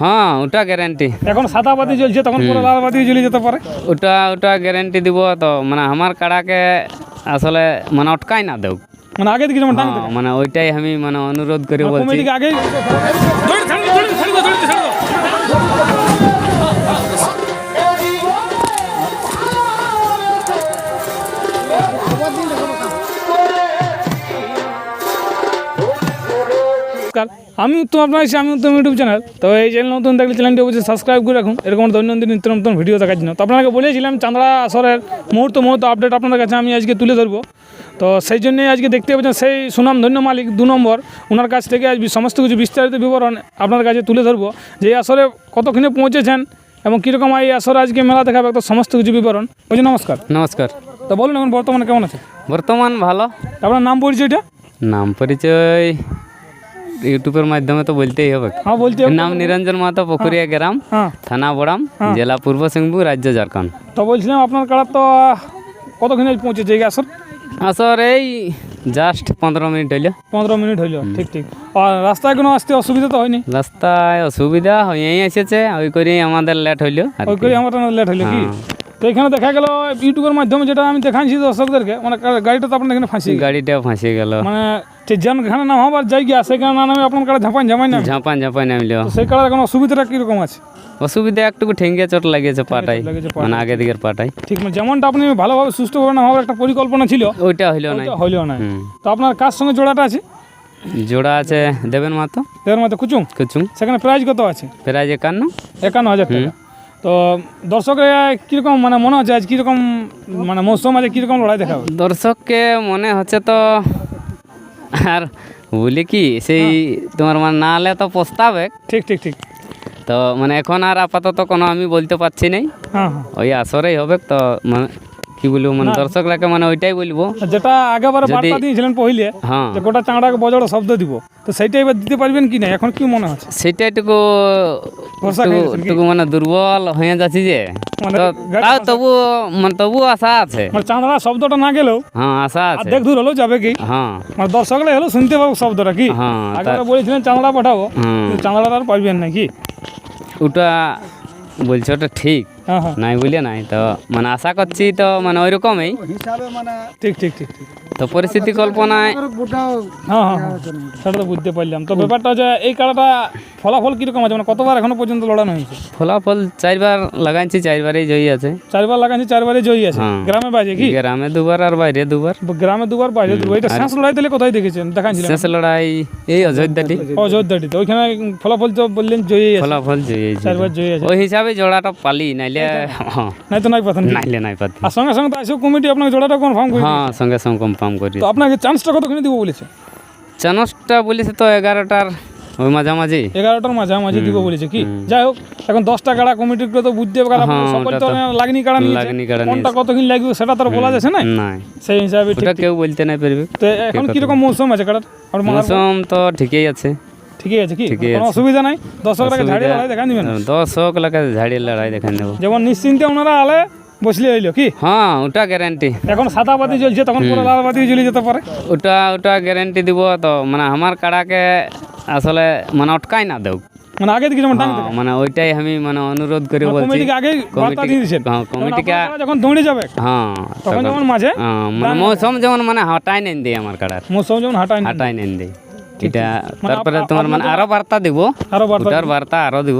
হ্যাঁ ওটা গ্যারান্টি এখন সাদা বাতি জ্বলছে তখন পুরো লাল বাতি জ্বলে যেতে পারে। ওটা ওটা গ্যারান্টি দিব তো মানে আমার কাড়াকে আসলে মানে অটকাই না দেও। মানে আগে দিকে যেমন হ্যাঁ, মানে ওইটাই আমি মানে অনুরোধ করে বলছি। আগে নমস্কার আমি উত্তম আপনার এসে আমি উত্তম ইউটিউব চ্যানেল তো এই চ্যানেল নতুন দেখলে চ্যানেলটি অবশ্যই সাবস্ক্রাইব করে রাখুন। এরকম দৈনন্দিন নিত্য নতুন ভিডিও দেখার জন্য। তো আপনাকে বলেছিলাম চাঁদড়া আসরের মুহূর্ত মুহূর্ত আপডেট আপনাদের কাছে আমি আজকে তুলে ধরবো। তো সেই জন্যই আজকে দেখতে পাচ্ছেন সেই সুনাম ধন্য মালিক দু নম্বর ওনার কাছ থেকে আজ সমস্ত কিছু বিস্তারিত বিবরণ আপনার কাছে তুলে ধরবো। যে এই আসরে কতক্ষণে পৌঁছেছেন এবং কীরকম এই আসরে আজকে মেলা দেখাবে তো সমস্ত কিছু বিবরণ। ওই নমস্কার। নমস্কার। তো বলুন এখন বর্তমানে কেমন আছে? বর্তমান ভালো। আপনার নাম পরিচয়টা? নাম পরিচয় ইউটিউবের মাধ্যমে তো বলতেই হবে। হ্যাঁ বলতে নাম নিরঞ্জন মাহাতো পুকুরিয়া গ্রাম হ্যাঁ। থানা বড়াম জেলা পূর্ব সিংভূম রাজ্য ঝাড়খণ্ড। তো বলছিলাম আপনার কাড়া তো কতক্ষণে পৌঁছেছে এই আসর? আসর এই জাস্ট পনেরো মিনিট হইল। পনেরো মিনিট হইল ঠিক ঠিক। আর রাস্তায় কোনো আসতে অসুবিধা তো হয়নি? রাস্তায় অসুবিধা হয়েই এসেছে ওই করেই আমাদের লেট হইল ওই। করে আমার লেট হইল কি? হ্যাঁ। তো এখানে দেখা গেল ইউটিউবের মাধ্যমে যেটা আমি দেখাচ্ছি দর্শকদেরকে মানে গাড়িটা তো আপনার এখানে ফাঁসি গাড়িটা ফাঁসে গেল। মানে যে যেখানে নাম হবার জায়গা সেখানে না নামে আপনার কাড়া ঝাঁপান ঝাঁপাই না ঝাঁপান ঝাঁপান নামিল। সেই কাড়ার এখন অসুবিধাটা কীরকম আছে? অসুবিধা একটু ঠেঙ্গে চোট লাগিয়েছে পাটাই মানে আগে দিকের পাটাই ঠিক না যেমনটা আপনি ভালোভাবে সুস্থভাবে না হওয়ার একটা পরিকল্পনা ছিল ওইটা হইল নাই। ওটা হইলেও না তো আপনার কার সঙ্গে জোড়াটা আছে? জোড়া আছে দেবেন মাতো এর মধ্যে কুচুং? কুচুং। সেখানে প্রাইস কত আছে? প্রায় একান্ন। একান্ন হাজার টাকা। তো দর্শকের কীরকম মানে মনে হচ্ছে আজ কীরকম মানে মৌসুম আছে কীরকম লড়াই দেখা দর্শককে মনে হচ্ছে তো আর বলি কি সেই তোমার মানে না হলে তো প্রস্তাবে ঠিক ঠিক ঠিক। তো মানে এখন আর আপাতত কোনো আমি বলতে পারছি নাই। হ্যাঁ হ্যাঁ। ওই আসরেই হবে তো মানে কি বলব মানে দর্শকরাকে মানে ওইটাই বলব। যেটা আগেবারে বার্তা দিয়েছিলেন পहिले হ্যাঁ। যে গোটা চাঁড়াকে বজড় শব্দ দিব। তো সেইটা এবার দিতে পারবেন কি না? এখন কি মনে হচ্ছে? সেটা একটু ভরসা একটু- খেয়েছেন কি? একটু মানে দুর্বল হয়ে যাচ্ছি যে। মানে তাও তবু মানে তবু আশা আছে। মানে চাঁদড়া শব্দটা না গেলেও হ্যাঁ আশা আছে। দেখ দূর হলেও যাবে কি? হ্যাঁ। মানে দর্শকরা হলেও শুনতে পাবো শব্দটা কি? হ্যাঁ আগেবারে বলেছিলেন চাঁদড়া পাঠাবো। চাঁদড়াটা আর পারবেন না কি? ওটা বলছো ওটা ঠিক। নাই বলে নাই তো মানে আশা করছি তো মানে ওই রকমই ঠিক ঠিক ঠিক ঠিক। তো পরিস্থিতি কল্পনায় হ্যাঁ হ্যাঁ হ্যাঁ। সেটা তো বুঝতে পারলাম। তো ব্যাপারটা হচ্ছে এই কাড়াটা ফলাফল কীরকম আছে? মানে কতবার এখনও পর্যন্ত লড়ানো হয়েছে? ফলাফল চারবার লাগাইছি চারবারই জয়ী আছে। চারবার লাগাচ্ছি চারবারে জয়ী আছে। গ্রামে বাজে কি? গ্রামে দুবার আর বাইরে দুবার। গ্রামে দুবার বাইরে দুবার। এটা শেষ লড়াই তাহলে কোথায় দেখেছেন? দেখাচ্ছিলেন শেষ লড়াই এই অযোধ্যাটি। অযোধ্যাটিতে ওইখানে ফলাফল তো বললেন জয়ী ফলাফল জয়ী চারবার জয়ী আছে। ওই হিসাবে জোড়াটা পালি নাইলে নাই তো নাই পাতেন নাইলে নাই পাতি আর সঙ্গে সঙ্গে তো আসেও কমিটি আপনাকে জোড়াটা কনফার্ম করে হ্যাঁ সঙ্গে সঙ্গে কনফার্ম করি তো আপনাকে চান্সটা কতখানি দিব বলেছে? চানসটা বলেছে তো এগারোটার ওই মাঝামাঝি। এগারোটার মাঝামাঝি দিব বলেছে কি? যাই হোক এখন দশটা কাড়া কমিটির তো বুঝতে হবে হ্যাঁ, সকল তো লাগনি কাড়া নিয়েছে। লাগনি কাড়া কোনটা কতক্ষণ লাগবে সেটা তো আর বলা যাচ্ছে না। নাই। সেই হিসাবে কেউ বলতে নাই পারবে তো এখন কীরকম মৌসুম আছে আর মৌসুম তো ঠিকই আছে। ঠিকই আছে কি? কোনো। অসুবিধা নাই? দর্শকরাকে ঝাড়িয়ে লড়াই দেখা দিবেন ঝাড়িয়ে লড়াই দেখান দেবো যেমন নিশ্চিন্তে ওনারা আলে বসলে হইল কি? হ্যাঁ ওটা গ্যারান্টি এখন সাদা বাতি জ্বলছে তখন পুরো লাল বাতি জ্বলে যেতে পারে। ওটা ওটা গ্যারান্টি দিব তো মানে আমার কাড়াকে আসলে মানে অটকাই না দেও মানে আগে থেকে যেমন হ্যাঁ, মানে ওইটাই আমি মানে অনুরোধ করে বলছি। কমিটিকে আগে বার্তা দিয়ে দিয়েছেন হ্যাঁ, কমিটিকে যখন দৌড়ে যাবে হ্যাঁ তখন যেমন মাঝে হ্যাঁ, মানে মৌসুম যেমন মানে হাঁটাই নেন দিই আমার কাড়ার। মৌসুম যেমন হাঁটায় না হাঁটাই নেন দিই। এটা মানে তারপরে তোমার মানে আরও বার্তা দিব। আরও বার্তা বার্তা আরও দিব।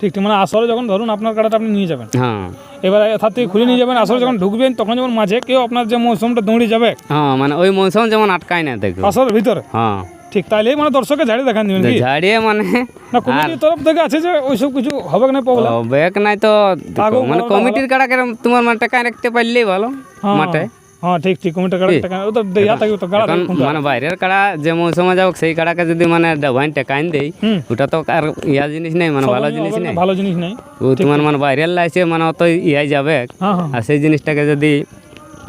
ঠিক ঠিক মানে আসরে যখন ধরুন আপনার কাটাটা আপনি নিয়ে যাবেন হ্যাঁ। এবার এথার থেকে খুলে নিয়ে যাবেন আসরে যখন ঢুকবেন তখন যেমন মাঝে কেউ আপনার যে মৌসুমটা দৌড়ে যাবে হ্যাঁ মানে ওই মৌসুম যেমন আটকাই না দেখো। ভিতরে। হ্যাঁ। ঠিক তাইলেই মানে দর্শকে ঝাড়ি দেখান দিবেন ঝাড়িয়ে মানে না কমিটির তরফ থেকে আছে যে ওইসব কিছু হবে না প্রবলেম ব্যাগ নাই তো মানে কমিটির কাড়া তোমার মানে টাকা রাখতে পারলেই ভালো মাঠে। হ্যাঁ ঠিক ঠিক কমিটির গাড়ি টাকা ও তো দেয়া থাকবে তো গাড়া এখন মানে বাইরের কাড়া যে মৌসুমে যাও সেই কাড়াকে যদি মানে ডাবাইন টেকাইন দেই হুম ওটা তো আর ইয়া জিনিস নেই মানে ভালো জিনিস নেই ভালো জিনিস নেই ও তোমার মানে বাইরের লাইছে মানে অত ইয়াই যাবে হ্যাঁ হ্যাঁ আর সেই জিনিসটাকে যদি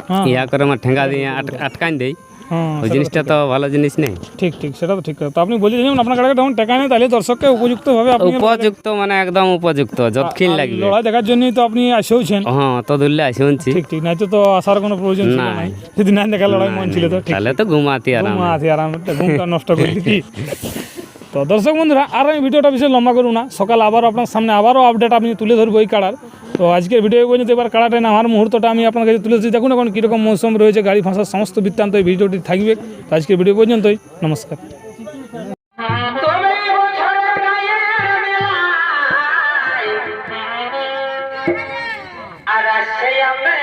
হ্যাঁ ইয়া করে মানে ঠেঙ্গা দিয়ে আট- আটকাইন দেই হ্যাঁ হ্যাঁ, ওই জিনিসটা তো ভালো জিনিস নেই। ঠিক ঠিক সেটা তো ঠিক। তো আপনি বলি যেমন আপনার কাছে যখন টাকা নেই তাহলে দর্শককে উপযুক্তভাবে আপনি উপযুক্ত মানে একদম উপযুক্ত যতক্ষণ লাগবে। লড়াই দেখার জন্যই তো আপনি আসেওছেন হ্যাঁ তো ধরলে আসেওছি ঠিক ঠিক নাই তো আসার কোনো প্রয়োজন ছিল না যদি না দেখা লড়াই মন ছিল তো তাহলে তো ঘুমাতি আরাম। ঘুমাতি আরাম ঘুমটা নষ্ট করে কি তো দর্শক বন্ধুরা আর আমি ভিডিওটা বেশি লম্বা করব না। সকাল আবার আপনার সামনে আবারও আপডেট আমি তুলে ধরবো ওই কাড়ার। তো আজকের ভিডিও পর্যন্ত। এবার কাড়াটাই আমার মুহূর্তটা আমি আপনার কাছে দিচ্ছি দেখুন এখন কীরকম মৌসুম রয়েছে, গাড়ি ফাঁসার সমস্ত বৃত্তান্ত এই ভিডিওটি থাকবে। তো আজকের ভিডিও পর্যন্তই, নমস্কার। আর আমরা